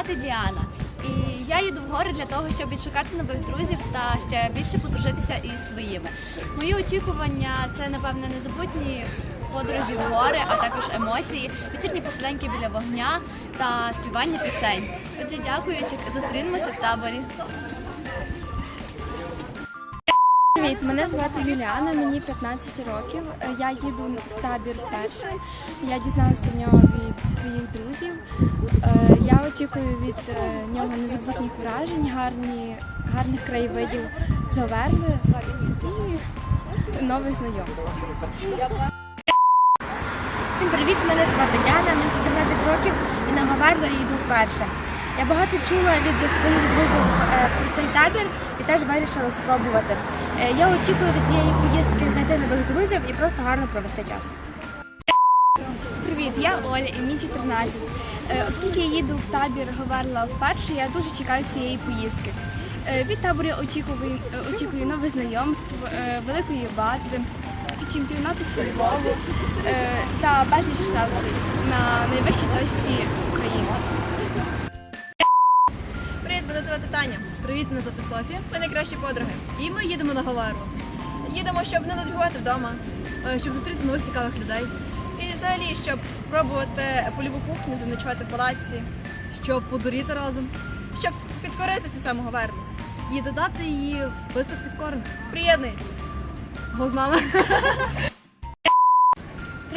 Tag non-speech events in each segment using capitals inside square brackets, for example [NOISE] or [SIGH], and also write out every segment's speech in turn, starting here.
звати Діана, і я їду в гори для того, щоб відшукати нових друзів та ще більше подружитися із своїми. Мої очікування це напевне незабутні подорожі в гори, а також емоції, вечірні посиденьки біля вогня та співання пісень. Отже, дякую, чи зустрінемося в таборі. Привіт, мене звати Юліана, мені 15 років. Я їду в табір вперше. Я дізналась про нього від своїх друзів. Е, Я очікую від е, нього незабутніх вражень, гарні, гарних краєвидів з Оверли і нових знайомств. Всім привіт! Мене звати Яна, мені 14 років і на Говерло я йду вперше. Я багато чула від своїх друзів е, про цей табір і теж вирішила спробувати. Е, Я очікую від цієї поїздки знайти нових друзів і просто гарно провести час. Привіт, я Оля і мені 14. Е, Оскільки я їду в табір Говерла вперше, я дуже чекаю цієї поїздки. Від табору очікую, очікую нових знайомств, е, великої ватри, чемпіонату з футболу та безліч селфі на найвищій точці Привіт, мене звати Софія. Ми найкращі подруги. І ми їдемо на Говару, Їдемо, щоб не нудьгувати вдома. е, щоб зустріти нових цікавих людей, І взагалі, щоб спробувати польову кухню, заночувати в палаці, щоб подуріти разом щоб підкорити цю саму говерлу. і додати її в список підкорень. Приєднуйтесь. Го з нами. [LAUGHS]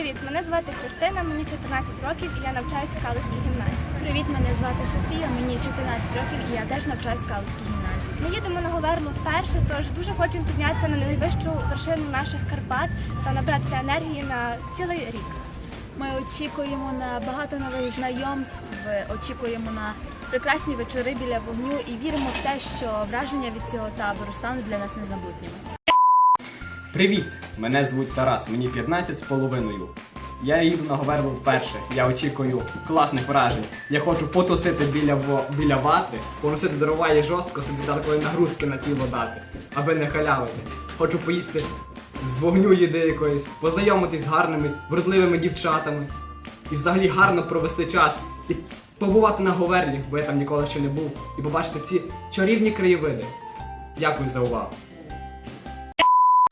Привіт, мене звати Христина, мені 14 років і я навчаюся в Калицькій гімназії. Привіт, мене звати Софія, мені 14 років і я теж навчаюся в Калицькій гімназії. Ми їдемо на Говерлу вперше, тож дуже хочемо піднятися на найвищу вершину наших Карпат та набратися енергії на цілий рік. Ми очікуємо на багато нових знайомств, очікуємо на прекрасні вечори біля вогню і віримо в те, що враження від цього табору стануть для нас незабутніми. Привіт! Мене звуть Тарас, мені 15 з половиною. Я їду на Говерлу вперше. Я очікую класних вражень. Я хочу потусити біля, біля ватри, поносити дрова і жорстко собі такої нагрузки на тіло дати, аби не халявити. Хочу поїсти з вогню їди якоїсь, познайомитись з гарними, вродливими дівчатами. І взагалі гарно провести час. І побувати на Говерлі, бо я там ніколи ще не був, і побачити ці чарівні краєвиди. Дякую за увагу.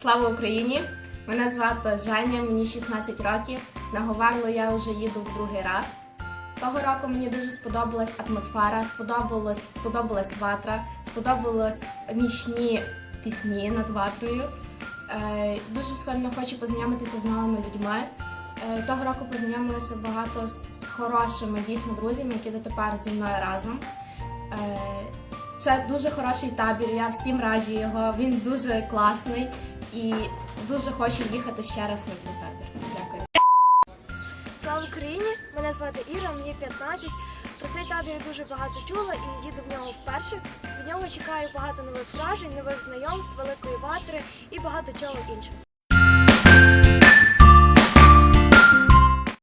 Слава Україні! Мене звати Женя, мені 16 років. На Говерло я вже їду в другий раз. Того року мені дуже сподобалась атмосфера, сподобалась, сподобалась ватра, сподобалось нічні пісні над ватрою. Е, дуже сильно хочу познайомитися з новими людьми. Е, того року познайомилася багато з хорошими дійсно друзями, які дотепер зі мною разом. Е, це дуже хороший табір, я всім раджу його. Він дуже класний і дуже хочу їхати ще раз на цей табір. Дякую. Слава Україні! Мене звати Іра, мені 15. Про цей табір я дуже багато чула і їду в нього вперше. Від нього чекаю багато нових вражень, нових знайомств, великої ватри і багато чого іншого.